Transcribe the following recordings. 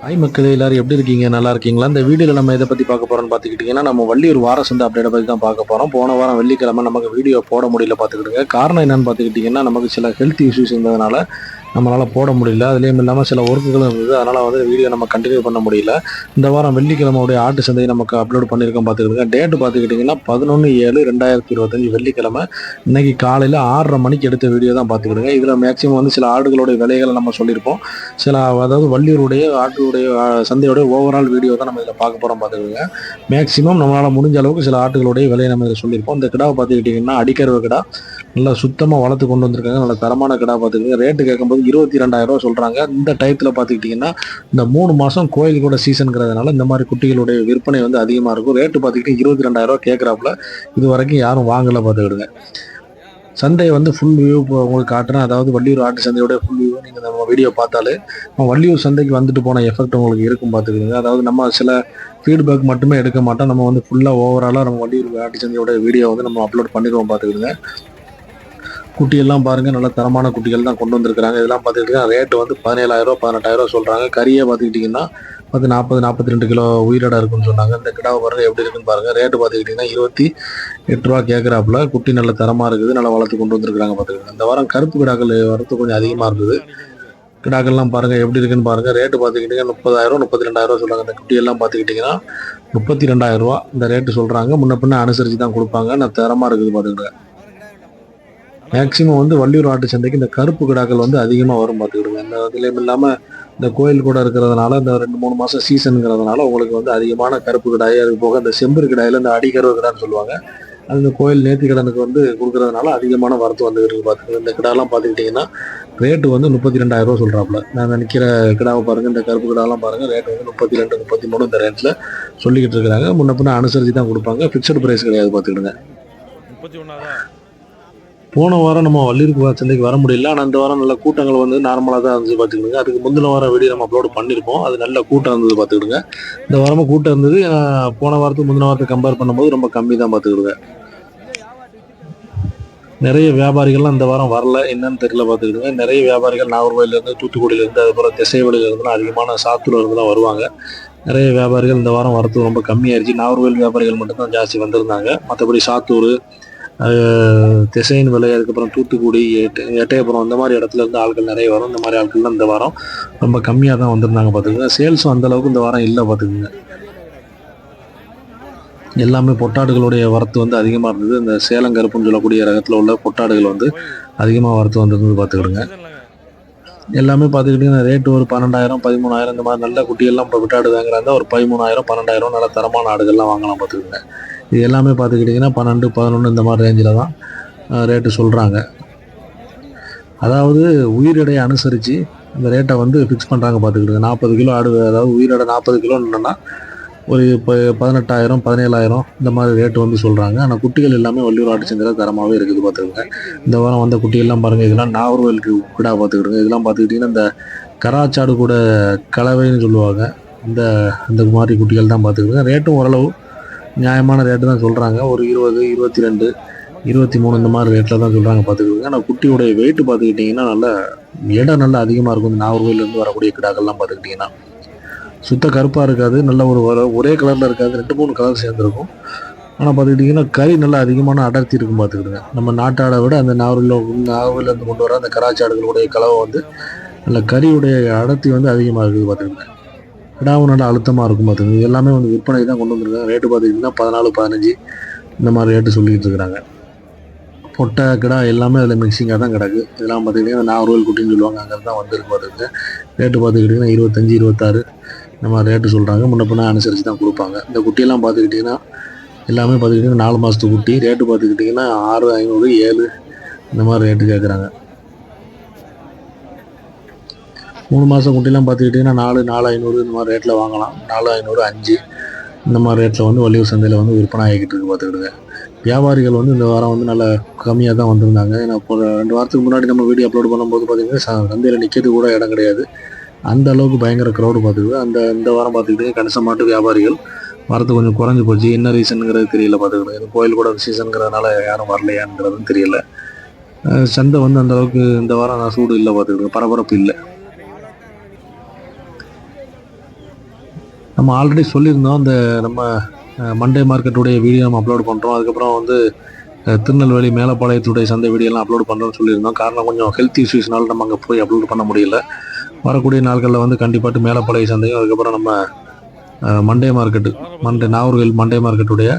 ஐ மக்களே எல்லாரும் எப்படி இருக்கீங்க? நல்லா இருக்கீங்களா? இந்த வீடியோவில் நம்ம இதை பற்றி பார்க்க போகிறோம்னு பார்த்துக்கிட்டிங்கன்னா நம்ம வள்ளியூர் வார சந்தை அப்டேட்டை பற்றி தான் பார்க்க போகிறோம் போன வாரம் வெள்ளிக்கிழமை நமக்கு வீடியோ போட முடியல பார்த்துக்கிட்டுங்க காரணம் என்னன்னு பார்த்துக்கிட்டிங்கன்னா நமக்கு சில ஹெல்த் இஷ்யூஸ் இருந்ததுனால நம்மளால் போட முடியல. அதுலேயும் இல்லாமல் சில ஒர்க்குகளும் இருந்தது. அதனால் வந்து வீடியோ நம்ம கண்டினியூ பண்ண முடியல. இந்த வாரம் வெள்ளிக்கிழமையுடைய ஆட்டு சந்தையை நமக்கு அப்லோட் பண்ணியிருக்கோம் பார்த்துக்கிட்டுங்க டேட்டு பார்த்துக்கிட்டிங்கன்னா பதினொன்று ஏழு ரெண்டாயிரத்தி இருபத்தஞ்சி வெள்ளிக்கிழமை. இன்னைக்கு காலையில் ஆறரை மணிக்கு எடுத்த வீடியோ தான் பார்த்துக்கிடுங்க. இதில் மேக்ஸிமம் வந்து சில ஆடுகளுடைய விலைகளை நம்ம சொல்லியிருப்போம். சில அதாவது வள்ளியூருடைய ஆட்டுடைய சந்தையுடைய ஓவரால் வீடியோ தான் நம்ம இதில் பார்க்க போகிறோம் பார்த்துக்கிடுங்க. மேக்ஸிமம் நம்மளால் முடிஞ்ச அளவுக்கு சில ஆட்டுகளுடைய விலையை நம்ம இதில் சொல்லியிருப்போம். இந்த கிடாவை பார்த்துக்கிட்டிங்கன்னா அடிக்கிறவ கிடா. நல்லா சுத்தமாக வளர்த்து கொண்டு வந்திருக்காங்க. நல்ல தரமான கிடா பார்த்துக்கிட்டு ரேட்டு கேட்கும்போது இருபத்தி ரெண்டாயிரம் ரூபா சொல்கிறாங்க இந்த டயத்தில் பார்த்துக்கிட்டிங்கன்னா இந்த மூணு மாதம் கோயில் கூட சீசனுங்கிறதுனால இந்த மாதிரி குட்டிகளுடைய விற்பனை வந்து அதிகமாக இருக்கும். ரேட்டு பார்த்துக்கிட்டு இருபத்தி ரெண்டாயிரம் ரூபா கேட்குறாப்புல இது வரைக்கும் யாரும் வாங்கலை பார்த்துக்கிடுங்க சந்தை வந்து ஃபுல் வியூ உங்களுக்கு காட்டுறேன். அதாவது வள்ளியூர் ஆட்டு சந்தையோட ஃபுல் வியூ நீங்கள் நம்ம வீடியோ பார்த்தாலே நம்ம வள்ளியூர் சந்தைக்கு வந்துட்டு போன எஃபெக்ட் உங்களுக்கு இருக்கும் பார்த்துக்கோங்க அதாவது நம்ம சில ஃபீட்பேக் மட்டுமே எடுக்க மாட்டோம். நம்ம வந்து ஃபுல்லாக ஓவராலாக நம்ம வள்ளியூர் ஆட்டு சந்தையோட வீடியோ வந்து நம்ம அப்லோட் பண்ணிடுவோம் பார்த்துக்கோங்க குட்டியெல்லாம் பாருங்கள் நல்ல தரமான குட்டிகள் தான் கொண்டு வந்திருக்காங்க இதெல்லாம் பார்த்துக்கிட்டிங்கன்னா ரேட்டு வந்து பதினேழாயிரம் ரூபா பதினெட்டாயிரம் ரூபா சொல்கிறாங்க கறியை பார்த்துக்கிட்டிங்கன்னா பத்து நாற்பது நாற்பத்தி ரெண்டு கிலோ உயிரிடா இருக்குன்னு சொன்னாங்க. இந்த கிடாவை பாருங்க எப்படி இருக்குன்னு பாருங்க. ரேட்டு பார்த்துக்கிட்டிங்கன்னா இருபத்தி எட்டு ரூபா கேட்குறாப்புல குட்டி நல்ல தரமாக இருக்குது நல்லா வளர்த்து கொண்டு வந்திருக்கிறாங்க பார்த்துக்கிட்டு இந்த வாரம் கருப்பு கிடாக்கள் வரத்து கொஞ்சம் அதிகமாக இருந்தது கிடாக்கள்லாம் பாருங்கள் எப்படி இருக்குன்னு பாருங்கள் ரேட்டு பார்த்துக்கிட்டிங்கன்னா முப்பதாயிரம் முப்பத்தி ரெண்டாயிரம் சொல்கிறாங்க இந்த குட்டியெல்லாம் பார்த்துக்கிட்டிங்கன்னா முப்பத்தி ரெண்டாயிரம் ரூபா இந்த ரேட்டு சொல்கிறாங்க முன்ன பின்ன அனுசரித்து தான் கொடுப்பாங்க. நான் தரமாக இருக்குது பார்த்துக்கிட்டேன் மேக்சிமம் வந்து வள்ளியூர் ஆட்டு சந்தைக்கு இந்த கருப்பு கிடாக்கள் வந்து அதிகமாக வரும் பார்த்துக்கிடுங்க. இந்த இதுலேயும் இல்லாமல் இந்த கோயில் கூட இருக்கிறதுனால இந்த ரெண்டு மூணு மாதம் சீசனுங்கிறதுனால உங்களுக்கு வந்து அதிகமான கருப்பு கிடாய் அது போக இந்த செம்பரு கிடாயில் இந்த அடிக்கருவ கிடான்னு சொல்லுவாங்க. அது இந்த கோயில் நேர்த்திக்கடனுக்கு வந்து கொடுக்கறதுனால அதிகமான வரத்து வந்துகிட்டு இருக்கு பார்த்துக்கோங்க இந்த கிடாலாம் பார்த்துக்கிட்டிங்கன்னா ரேட்டு வந்து முப்பத்தி ரெண்டாயிரம் ரூபா சொல்கிறாப்புல நான் நினைக்கிற கிடாவை பாருங்கள் இந்த கருப்பு கிடாலாம் பாருங்கள் ரேட்டு வந்து முப்பத்தி ரெண்டு முப்பத்தி மூணு இந்த ரேட்டில் சொல்லிக்கிட்டு இருக்கிறாங்க. முன்ன பின்ன அனுசரித்து தான் கொடுப்பாங்க. ஃபிக்ஸட் ப்ரைஸ் கிடையாது பார்த்துக்கிடுங்க. முப்பத்தி ஒன்றாவது போன வாரம் நம்ம வள்ளிருக்கு சந்தைக்கு வர முடியல. ஆனால் அந்த வாரம் நல்ல கூட்டங்கள் வந்து நார்மலாக தான் இருந்துச்சு பார்த்துக்கிடுங்க. அதுக்கு முந்தின வாரம் வீடியோ நம்ம அப்லோட் பண்ணியிருப்போம் அது நல்ல கூட்டம் இருந்தது பார்த்துக்கிடுங்க. இந்த வாரமும் கூட்டம் இருந்தது. போன வாரத்துக்கு முந்தின வாரத்தை கம்பேர் பண்ணும்போது ரொம்ப கம்மி தான் பார்த்துக்கிடுங்க. நிறைய வியாபாரிகள்லாம் இந்த வாரம் வரல. என்னன்னு தெரியல பார்த்துக்கிடுங்க. நிறைய வியாபாரிகள் நாகர்கோயிலேருந்து தூத்துக்குடியிலேருந்து அதுபோல் திசைவெளியிலேருந்துலாம் அதிகமான சாத்தூர்லேருந்துலாம் தான் வருவாங்க. நிறைய வியாபாரிகள் இந்த வாரம் வரத்து ரொம்ப கம்மியாயிருச்சு. நாகர்கோயில் வியாபாரிகள் மட்டும்தான் ஜாஸ்தி வந்திருந்தாங்க. மற்றபடி சாத்தூர் திசையின் விலை அதுக்கப்புறம் தூத்துக்குடி எட்டு எட்டயபுரம் இந்த மாதிரி இடத்துல இருந்து ஆட்கள் நிறைய வரும். இந்த மாதிரி ஆட்கள்லாம் இந்த வாரம் ரொம்ப கம்மியாக தான் வந்திருந்தாங்க பார்த்துக்கோங்க. சேல்ஸும் அந்த அளவுக்கு இந்த வாரம் இல்லை பார்த்துக்கோங்க. எல்லாமே பொட்டாடுகளுடைய வரத்து வந்து அதிகமாக இருந்தது. இந்த சேலம் கருப்புன்னு சொல்லக்கூடிய ரகத்தில் உள்ள பொட்டாடுகள் வந்து அதிகமாக வரத்து வந்திருந்தது பார்த்துக்கிடுங்க. எல்லாமே பார்த்துக்கிட்டிங்கன்னா ரேட்டு ஒரு பன்னெண்டாயிரம் பதிமூணாயிரம் இந்த மாதிரி நல்ல குட்டியெல்லாம் இப்போ விட்டாடு வாங்குறாங்க. ஒரு பதிமூணாயிரம் பன்னெண்டாயிரம் நல்ல தரமான ஆடுகள்லாம் வாங்கலாம் பார்த்துக்கோங்க. இது எல்லாமே பார்த்துக்கிட்டிங்கன்னா பன்னெண்டு பதினொன்று இந்த மாதிரி ரேஞ்சில் தான் ரேட்டு சொல்கிறாங்க அதாவது உயிரிடையை அனுசரித்து இந்த ரேட்டை வந்து ஃபிக்ஸ் பண்ணுறாங்க பார்த்துக்கிட்டு நாற்பது கிலோ ஆடு அதாவது உயிரிடை நாற்பது கிலோன்னா ஒரு இப்போ பதினெட்டாயிரம் பதினேழாயிரம் இந்த மாதிரி ரேட்டு வந்து சொல்கிறாங்க ஆனால் குட்டிகள் எல்லாமே வள்ளியூர் ஆட்டு சந்தையில் தரமாகவே இருக்குது பார்த்துக்கோங்க இந்த வாரம் வந்த குட்டிகள்லாம் பாருங்கள் இதெல்லாம் நாகர்கோயிலுக்கு கூட பார்த்துக்கிடுங்க. இதெல்லாம் பார்த்துக்கிட்டிங்கன்னா இந்த கராச்சாடு கூட கலவைன்னு சொல்லுவாங்க. இந்த இந்த மாதிரி குட்டிகள் தான் பார்த்துக்கிடுங்க. ரேட்டும் ஓரளவு நியாயமான ரேட்டு தான் சொல்கிறாங்க ஒரு இருபது இருபத்தி ரெண்டு இருபத்தி மூணு இந்த மாதிரி ரேட்டில் தான் சொல்கிறாங்க பார்த்துக்கிடுங்க ஆனால் குட்டியோடைய வெயிட் பார்த்துக்கிட்டிங்கன்னா நல்ல இடம் நல்லா அதிகமாக இருக்கும். இந்த நாகர்கோயிலேருந்து வரக்கூடிய கிடாக்கள்லாம் பார்த்துக்கிட்டிங்கன்னா சுத்த கருப்பாக இருக்காது. நல்ல ஒரு ஒரே- கலரில் இருக்காது. ரெண்டு மூணு கலர் சேர்ந்துருக்கும். ஆனால் பார்த்துக்கிட்டிங்கன்னா கறி நல்லா அதிகமான அடர்த்தி இருக்கும் பார்த்துக்கிடுங்க நம்ம நாட்டாடை விட அந்த நாகர்கோயில் நாகர்கோயிலேருந்து கொண்டு வர அந்த கராச்சாடுகளுடைய கலவை வந்து நல்ல கறியுடைய அடர்த்தி வந்து அதிகமாக இருக்குது பார்த்துக்கிடுங்க கிடாவும் நல்லா அழுத்தமாக இருக்கும் பார்த்துங்க எல்லாமே வந்து விற்பனை தான் கொண்டு வந்திருக்காங்க. ரேட்டு பார்த்துக்கிட்டிங்கன்னா பதினாலு பதினஞ்சு இந்த மாதிரி ரேட்டு சொல்லிக்கிட்டு இருக்கிறாங்க. பொட்டை கிடா எல்லாமே அதில் மிக்சிங்காக தான் கிடக்கு. இதெல்லாம் பார்த்துக்கிட்டிங்கன்னா நாகர்கோயில் குட்டின்னு சொல்லுவாங்க. அங்கே தான் வந்திருக்கு பார்த்துக்கிட்டு ரேட்டு பார்த்துக்கிட்டிங்கன்னா இருபத்தஞ்சி இருபத்தாறு இந்த மாதிரி ரேட்டு சொல்கிறாங்க முன்ன பின்ன அனுசரித்து தான் கொடுப்பாங்க. இந்த குட்டியெல்லாம் பார்த்துக்கிட்டிங்கன்னா எல்லாமே பார்த்துக்கிட்டிங்கன்னா நாலு மாதத்து குட்டி. ரேட்டு பார்த்துக்கிட்டிங்கன்னா ஆறு ஐநூறு ஏழு இந்த மாதிரி ரேட்டு கேட்குறாங்க மூணு மாதம் குட்டிலாம் பார்த்துக்கிட்டிங்கன்னா நாலு நாலு ஐநூறு இந்த மாதிரி ரேட்டில் வாங்கலாம். நாலு ஐநூறு அஞ்சு இந்த மாதிரி ரேட்டில் வந்து வள்ளியூர் சந்தையில் வந்து விற்பனை ஆகிக்கிட்டு இருக்கு பார்த்துக்கிடுங்க வியாபாரிகள் வந்து இந்த வாரம் வந்து நல்லா கம்மியாக தான் வந்திருந்தாங்க. ஏன்னா இப்போ ரெண்டு வாரத்துக்கு முன்னாடி நம்ம வீடியோ அப்லோட் பண்ணும்போது பார்த்தீங்கன்னா சந்தையில் நிற்கிறது கூட இடம் கிடையாது. அந்த அளவுக்கு பயங்கர க்ரௌடு பார்த்துக்கிட்டு அந்த இந்த வாரம் பார்த்துக்கிட்டு கணிசமாட்டு வியாபாரிகள் வரது கொஞ்சம் குறைஞ்சி போச்சு. என்ன ரீசனுங்கிறது தெரியல பார்த்துக்கிட்டு கோயில் கூட சீசனுங்கிறதுனால யாரும் வரலையாங்கிறதும் தெரியல. சந்தை வந்து அந்த அளவுக்கு இந்த வாரம் நான் சூடு இல்லை பார்த்துக்கிட்டு பரபரப்பு இல்லை. நம்ம ஆல்ரெடி சொல்லியிருந்தோம் அந்த நம்ம மண்டே மார்க்கெட்டுடைய வீடியோ நம்ம அப்லோட் பண்ணுறோம் அதுக்கப்புறம் வந்து திருநெல்வேலி மேலப்பாளையத்துடைய சந்தை வீடியோலாம் அப்லோட் பண்ணுறோம்னு சொல்லியிருந்தோம். காரணம் கொஞ்சம் ஹெல்த் இஷ்யூஸ்னால நம்ம அங்கே போய் அப்லோட் பண்ண முடியல. வரக்கூடிய நாட்களில் வந்து கண்டிப்பாட்டு மேலப்பாளைய சந்தையும் அதுக்கப்புறம் நம்ம Monday market Monday Nagercoil Monday மார்க்கெட்டுடைய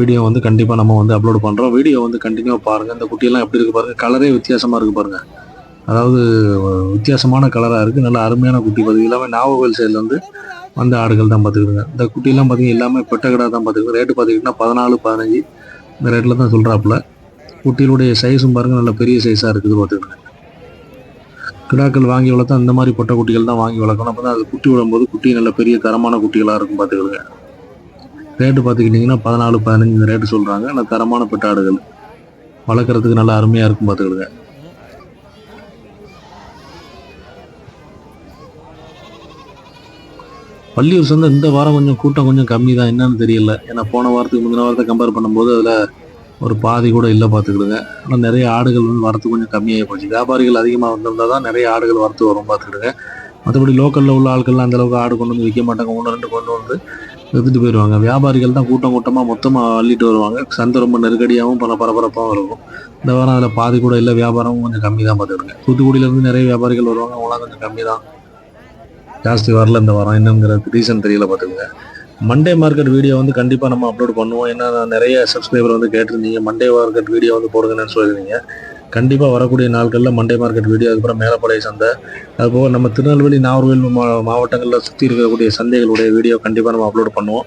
video வந்து கண்டிப்பாக நம்ம வந்து அப்லோட் பண்ணுறோம் வீடியோ வந்து கண்டினியூவாக பாருங்கள் இந்த குட்டியெல்லாம் எப்படி இருக்குது பாருங்கள் கலரே வித்தியாசமாக இருக்குது பாருங்கள் அதாவது வித்தியாசமான கலராக இருக்குது நல்ல அருமையான குட்டி பார்த்து எல்லாமே நாகர்கோவில் சைடில் வந்த ஆடுகள் தான் பார்த்துக்கிடுங்க. இந்த குட்டிலாம் பார்த்தீங்கன்னா எல்லாமே பெட்டகடா தான் பார்த்துக்கிட்டு ரேட்டு பார்த்துக்கிட்டிங்கன்னா பதினாலு பதினஞ்சு இந்த ரேட்டில் தான் சொல்கிறாப்புல குட்டிகளுடைய சைஸும் பாருங்கள் நல்ல பெரிய சைஸாக இருக்குது பார்த்துக்கிடுங்க. கிடாக்கள் வாங்கி வளர்த்தா அந்த மாதிரி பொட்டை குட்டிகள் தான் வாங்கி வளர்க்கணும். அப்போ தான் அது குட்டி விடும்போது குட்டி நல்ல பெரிய தரமான குட்டிகளாக இருக்கும் பார்த்துக்கிடுங்க. ரேட்டு பார்த்துக்கிட்டிங்கன்னா பதினாலு பதினஞ்சு ரேட்டு சொல்கிறாங்க நல்ல தரமான பெட்டாடுகள். வளர்க்குறதுக்கு நல்லா அருமையாக இருக்கும் பார்த்துக்கிடுங்க. பள்ளியூர் சந்தை இந்த வாரம் கொஞ்சம் கூட்டம் கொஞ்சம் கம்மி தான் என்னன்னு தெரியல. ஏன்னா போன வாரத்துக்கு முந்தின வாரத்தை கம்பேர் பண்ணும்போது அதில் ஒரு பாதி கூட இல்லை பார்த்துக்கிடுங்க. ஆனால் நிறைய ஆடுகள் வந்து வரத்து கொஞ்சம் கம்மியாகி போச்சு. வியாபாரிகள் அதிகமாக வந்திருந்தால் தான் நிறைய ஆடுகள் வரத்து வரும் பார்த்துக்கிடுங்க. மற்றபடி லோக்கலில் உள்ள ஆட்கள்லாம் அந்த அளவுக்கு ஆடு கொண்டு வந்து விற்க மாட்டாங்க. ஒன்று ரெண்டு கொண்டு வந்து எடுத்துகிட்டு போயிடுவாங்க வியாபாரிகள் தான் கூட்டம் கூட்டமாக மொத்தமாக அள்ளிட்டு வருவாங்க. சந்தை ரொம்ப நெருக்கடியாகவும் பல பரபரப்பாகவும் இருக்கும். இந்த வாரம் அதில் பாதி கூட இல்லை வியாபாரமும் கொஞ்சம் கம்மி தான் பார்த்துக்கிடுங்க தூத்துக்குடியிலேருந்து நிறைய வியாபாரிகள் வருவாங்க. அவங்களாம் கொஞ்சம் கம்மி தான் ஜாஸ்தி வரல இந்த வாரம். என்னங்கிறது ரீசன் தெரியல பார்த்துக்கோங்க. மண்டே மார்க்கெட் வீடியோ வந்து கண்டிப்பாக நம்ம அப்லோட் பண்ணுவோம். ஏன்னா நிறைய சப்ஸ்கிரைபர் வந்து கேட்டிருந்தீங்க. மண்டே மார்க்கெட் வீடியோ வந்து போடுங்கன்னு சொல்லியிருந்தீங்க. கண்டிப்பாக வரக்கூடிய நாட்களில் மண்டே மார்க்கெட் வீடியோ அதுக்கப்புறம் மேலப்பாளைய சந்தை. அதுபோக நம்ம திருநெல்வேலி நாகர்கோவில் மா மாவட்டங்களில் சுற்றி இருக்கக்கூடிய சந்தைகளுடைய வீடியோ கண்டிப்பாக நம்ம அப்லோட் பண்ணுவோம்.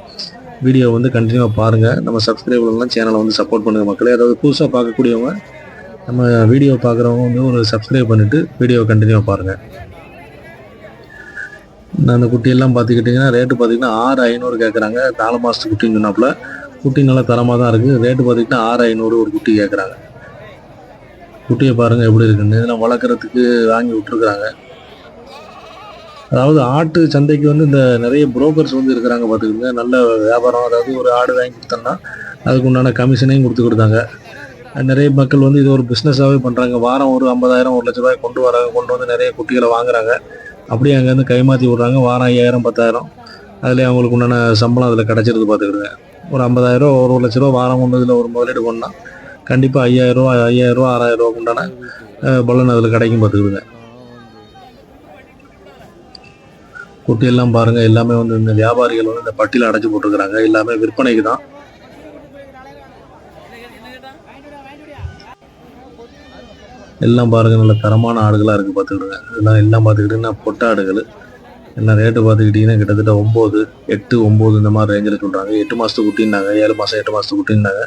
வீடியோ வந்து கண்டினியூவாக பாருங்கள் நம்ம சப்ஸ்கிரைபர்லாம் சேனலை வந்து சப்போர்ட் பண்ணுங்கள் மக்களே. அதாவது புதுசாக பார்க்கக்கூடியவங்க நம்ம வீடியோ பார்க்குறவங்க வந்து ஒரு சப்ஸ்கிரைப் பண்ணிவிட்டு வீடியோ கண்டினியூவாக பாருங்கள் அந்த குட்டியெல்லாம் பார்த்துக்கிட்டிங்கன்னா ரேட்டு பார்த்தீங்கன்னா ஆறு ஐநூறு கேட்குறாங்க. நாலு மாதத்து குட்டின்னு சொன்னாப்புல. குட்டி நல்லா தரமாக தான் இருக்குது ரேட்டு பார்த்திங்கன்னா ஆறு ஐநூறு ஒரு குட்டி கேட்குறாங்க. குட்டியை பாருங்கள் எப்படி இருக்குன்னு. இதெல்லாம் வளர்க்குறதுக்கு வாங்கி விட்ருக்குறாங்க அதாவது ஆட்டு சந்தைக்கு வந்து இந்த நிறைய புரோக்கர்ஸ் வந்து இருக்கிறாங்க பார்த்துக்கிங்க. நல்ல வியாபாரம். அதாவது ஒரு ஆடு வாங்கி கொடுத்தோம்னா அதுக்கு உண்டான கமிஷனையும் கொடுத்து கொடுத்தாங்க. நிறைய மக்கள் வந்து இது ஒரு பிஸ்னஸாகவே பண்ணுறாங்க வாரம் ஒரு ஐம்பதாயிரம் ஒரு லட்ச ரூபாய் கொண்டு வராங்க கொண்டு வந்து நிறைய குட்டிகளை வாங்குறாங்க. அப்படியே அங்கேருந்து கைமாற்றி விட்றாங்க. வாரம் ஐயாயிரம் பத்தாயிரம். அதில் அவங்களுக்கு உண்டான சம்பளம் அதில் கிடச்சிருது பார்த்துக்கிடுங்க. ஒரு ஐம்பதாயிரம் ஒரு லட்ச ரூபா வாரம் கொண்டு இதில் ஒரு முதலீடு பண்ணால் கண்டிப்பாக ஐயாயிரம் ரூபா ஐயாயிரம் ரூபா ஆறாயிரம் ரூபா உண்டான பலன் அதில் கிடைக்கும் பார்த்துக்கிடுங்க. குட்டியெல்லாம் பாருங்கள் எல்லாமே வந்து இந்த வியாபாரிகள் வந்து இந்த பட்டியில் அடைச்சி போட்டிருக்கிறாங்க. எல்லாமே விற்பனைக்கு தான் எல்லாம் பாருங்க நல்ல தரமான ஆடுகளாக இருக்குது பார்த்துக்கிடுங்க. இதெல்லாம் எல்லாம் பார்த்துக்கிட்டிங்கன்னா பொட்டை ஆடுகள்? என்ன ரேட்டு பார்த்துக்கிட்டிங்கன்னா கிட்டத்தட்ட ஒம்பது எட்டு ஒம்பது இந்த மாதிரி ரேஞ்சில் சொல்கிறாங்க எட்டு மாதத்துக்கு குட்டின்னாங்க ஏழு மாதம் எட்டு மாதத்துக்கு குட்டின்னாங்க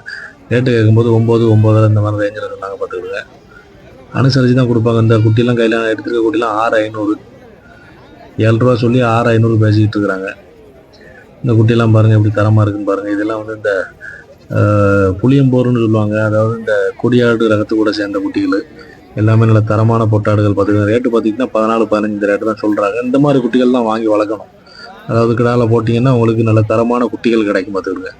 ரேட்டு கேட்கும்போது ஒம்பது ஒம்பதரை இந்த மாதிரி ரேஞ்சில் சொன்னாங்க பார்த்துக்கிடுங்க. அனுசரித்து தான் கொடுப்பாங்க. இந்த குட்டிலாம் கையில் எடுத்துருக்க குட்டிலாம் ஆறு ஐநூறு. ஏழு ரூபா சொல்லி ஆறு ஐநூறு பேசிக்கிட்டு இருக்கிறாங்க. இந்த குட்டியெல்லாம் பாருங்கள் எப்படி தரமாக இருக்குன்னு பாருங்கள் இதெல்லாம் வந்து இந்த புளியம்போருன்னு சொல்லுவாங்க. அதாவது இந்த கொடியாடு ரகத்து கூட சேர்ந்த குட்டிகள். எல்லாமே நல்ல தரமான பொட்டாடுகள் பார்த்துக்கோங்க ரேட்டு பார்த்தீங்கன்னா பதினாலு பதினஞ்சு ரேட்டு தான் சொல்கிறாங்க இந்த மாதிரி குட்டிகள் தான் வாங்கி வளர்க்கணும். அதாவது கிடாவில் போட்டிங்கன்னா உங்களுக்கு நல்ல தரமான குட்டிகள் கிடைக்கும் பார்த்துக்கிடுங்க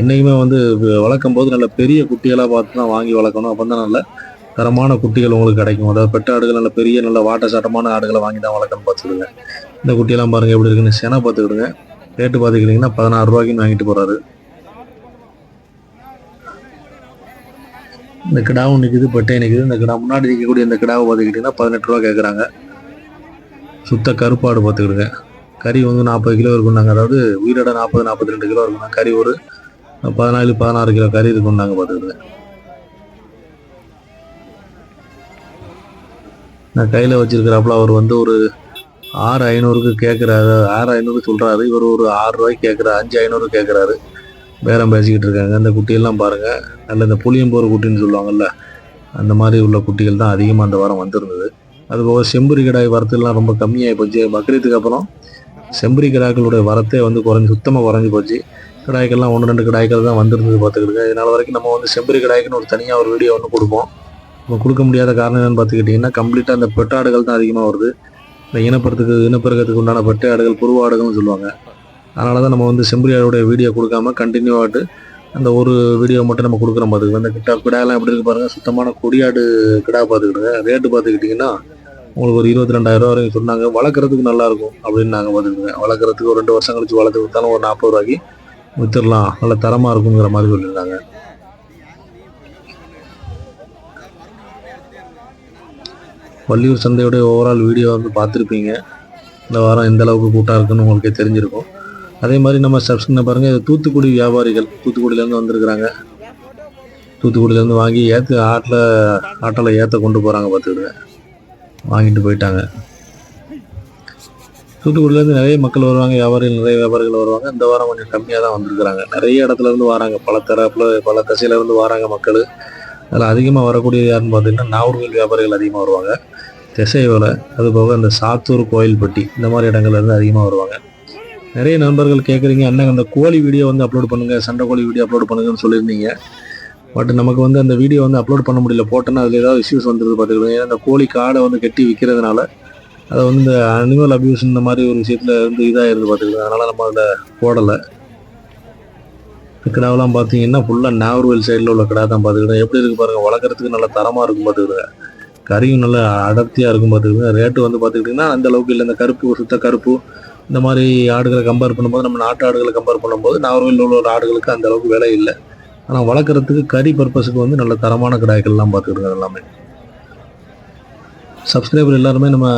என்றைக்குமே வந்து வளர்க்கும் போது நல்ல பெரிய குட்டிகளாக பார்த்து தான் வாங்கி வளர்க்கணும். அப்போ தான் நல்ல தரமான குட்டிகள் உங்களுக்கு கிடைக்கும். அதாவது பெட்ட ஆடுகள் நல்ல பெரிய நல்ல வாட்ட சட்டமான ஆடுகளை வாங்கி தான் வளர்க்கணும் பார்த்துக்கிடுங்க இந்த குட்டியெல்லாம் பாருங்கள் எப்படி இருக்குன்னு செனை பார்த்துக்கிடுங்க. ரேட்டு பார்த்துக்கிட்டிங்கன்னா பதினாறு ரூபாய்க்குன்னு வாங்கிட்டு போகிறாரு இந்த கிடாவும் நிற்குது பெட்டை நிற்குது இந்த கிடா முன்னாடி நிற்கக்கூடிய இந்த கிடாவை பார்த்துக்கிட்டிங்கன்னா பதினெட்டு ரூபா கேட்குறாங்க சுத்த கருப்பாடு பார்த்துக்கிடுங்க. கறி வந்து நாற்பது கிலோ இருக்குன்னாங்க அதாவது உயிரோட நாற்பது நாற்பத்தி ரெண்டு கிலோ இருக்குன்னா கறி ஒரு பதினாலு பதினாறு கிலோ கறி இருக்குன்னாங்க பார்த்துக்கிடுங்க. நான் கையில் வச்சிருக்கிறாப்புல அவர் வந்து ஒரு ஆறு ஐநூறுக்கு கேட்குறாரு ஆறு ஐநூறு சொல்கிறாரு இவர் ஒரு ஆறு ரூபாய்க்கு கேட்குறாரு அஞ்சு ஐநூறு கேட்குறாரு பேரம் பேசிக்கிட்டு இருக்காங்க. அந்த குட்டியெல்லாம் பாருங்கள் நல்ல இந்த புளியம்போர் குட்டின்னு சொல்லுவாங்கல்ல அந்த மாதிரி உள்ள குட்டிகள் தான் அதிகமாக அந்த வாரம் வந்திருந்தது. அதுபோக செம்பரி கிடாய் வரத்துலாம் ரொம்ப கம்மியாகி போச்சு. பக்ரீத்துக்கு அப்புறம் செம்பரி கிடாக்களுடைய வரத்தே வந்து குறைஞ்சி சுத்தமாக குறைஞ்சி போச்சு. கிடாய்க்கெல்லாம் ஒன்று ரெண்டு கிடாய்கள் தான் வந்திருந்தது பார்த்துக்கிட்டு இதனால் வரைக்கும் நம்ம வந்து செம்பரி கிடாய்க்குன்னு ஒரு தனியாக ஒரு வீடியோ ஒன்று கொடுப்போம். நம்ம கொடுக்க முடியாத காரணம் என்னென்னு பார்த்துக்கிட்டிங்கன்னா கம்ப்ளீட்டாக அந்த பெட்டாடுகள் தான் அதிகமாக வருது. இந்த இனப்பெருத்துக்கு இனப்பெருக்கத்துக்கு உண்டான பெட்டாடுகள் புருவாடுகள்னு சொல்லுவாங்க. அதனால தான் நம்ம வந்து செம்பரி வீடியோ கொடுக்காம கண்டினியூவாட்டு அந்த ஒரு வீடியோ மட்டும் நம்ம கொடுக்குறோம் பார்த்துக்கோங்க இந்த கிட்டா கிடாலாம் எப்படி இருக்கு பாருங்கள் சுத்தமான கொடியாடு கிடா பார்த்துக்கிட்டுங்க ரேட்டு பார்த்துக்கிட்டிங்கன்னா உங்களுக்கு ஒரு இருபத்தி ரெண்டாயிரம் ரூபா வரைக்கும் சொன்னாங்க. வளர்க்குறதுக்கு நல்லாயிருக்கும் அப்படின்னு நாங்கள் பார்த்துக்கோங்க வளர்க்குறதுக்கு ஒரு ரெண்டு வருஷம் கழிச்சு வளர்த்து விட்டாலும் ஒரு நாற்பது ரூபாய்க்கு வித்துடலாம். நல்ல தரமாக இருக்குங்கிற மாதிரி சொல்லியிருந்தாங்க. வள்ளியூர் சந்தையுடைய ஓவரால் வீடியோ வந்து பார்த்துருப்பீங்க. இந்த வாரம் எந்த அளவுக்கு கூட்டாக இருக்குன்னு உங்களுக்கே தெரிஞ்சிருக்கும். அதே மாதிரி நம்ம சப்ஸ்கிரைப் பாருங்கள் இது தூத்துக்குடி வியாபாரிகள் தூத்துக்குடியிலேருந்து வந்திருக்கிறாங்க. தூத்துக்குடியிலேருந்து வாங்கி ஏற்று ஆட்டில் ஆட்டில் ஏற்ற கொண்டு போகிறாங்க பார்த்துக்கிடுங்க. வாங்கிட்டு போயிட்டாங்க. தூத்துக்குடியிலேருந்து நிறைய மக்கள் வருவாங்க வியாபாரிகள் நிறைய வியாபாரிகள் வருவாங்க. இந்த வாரம் கொஞ்சம் கம்மியாக தான் வந்திருக்கிறாங்க. நிறைய இடத்துலேருந்து வராங்க. பல தரப்பில் பல தசையிலேருந்து வராங்க மக்கள். அதில் அதிகமாக வரக்கூடியது யாருன்னு பார்த்தீங்கன்னா நாவூர்கள் வியாபாரிகள் அதிகமாக வருவாங்க. திசை அது போக இந்த சாத்தூர் கோயில்பட்டி இந்த மாதிரி இடங்கள்லேருந்து அதிகமாக வருவாங்க. நிறைய நண்பர்கள் கேட்குறீங்க அண்ணன் அந்த கோழி வீடியோ வந்து அப்லோட் பண்ணுங்கள் சண்டை கோழி வீடியோ அப்லோட் பண்ணுங்கன்னு சொல்லியிருந்தீங்க. பட் நமக்கு வந்து அந்த வீடியோ வந்து அப்லோட் பண்ண முடியல. போட்டோன்னா அதில் ஏதாவது இஷ்யூஸ் வந்துருது பார்த்துக்கலாம் ஏன்னா அந்த கோழி காடை வந்து கட்டி விற்கிறதுனால அதை வந்து இந்த அனிமல் அபியூஸ் இந்த மாதிரி ஒரு விஷயத்தில் வந்து இதாகிருது பார்த்துக்கலாம் அதனால் நம்ம அதில் போடலை. கிடாவெல்லாம் பார்த்தீங்கன்னா ஃபுல்லாக நாகர்வேல் சைடில் உள்ள கிடா தான் பார்த்துக்கிட்டேன் எப்படி இருக்கு பாருங்கள் வளர்க்குறதுக்கு நல்ல தரமாக இருக்கும் பார்த்துக்கிடுங்க கறியும் நல்ல அடர்த்தியாக இருக்கும் பார்த்துக்கிறேன் ரேட்டு வந்து பார்த்துக்கிட்டிங்கன்னா அந்த அளவுக்கு இல்லை. இந்த கருப்பு சுத்த கருப்பு இந்த மாதிரி ஆடுகளை கம்பேர் பண்ணும்போது நம்ம நாட்டு ஆடுகளை கம்பேர் பண்ணும்போது நாகர்வேலில் உள்ள ஒரு ஆடுகளுக்கு அந்த அளவுக்கு விலை இல்லை. ஆனால் வளர்க்குறதுக்கு கறி பர்பஸுக்கு வந்து நல்ல தரமான கிடாய்கள்லாம் பார்த்துக்கிடுங்க எல்லாமே. சப்ஸ்கிரைபர் எல்லாருமே நம்ம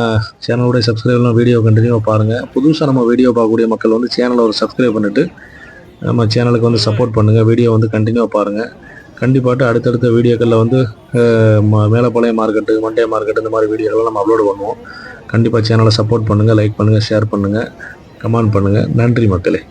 சேனலோடைய சப்ஸ்கிரைபர்லாம் வீடியோ கண்டினியூவாக பாருங்கள் புதுசாக நம்ம வீடியோ பார்க்கக்கூடிய மக்கள் வந்து சேனலை ஒரு சப்ஸ்கிரைப் பண்ணிவிட்டு நம்ம சேனலுக்கு வந்து சப்போர்ட் பண்ணுங்கள் வீடியோ வந்து கண்டினியூவாக பாருங்கள் கண்டிப்பாக அடுத்தடுத்த வீடியோக்களில் வந்து அஹ், மேலப்பாளையம் மார்க்கெட்டு மண்டே மார்க்கெட்டு இந்த மாதிரி வீடியோக்கெல்லாம் நம்ம அப்லோடு பண்ணுவோம். கண்டிப்பாக சேனலை சப்போர்ட் பண்ணுங்கள் லைக் பண்ணுங்கள் ஷேர் பண்ணுங்கள் கமெண்ட் பண்ணுங்கள் நன்றி மக்களே.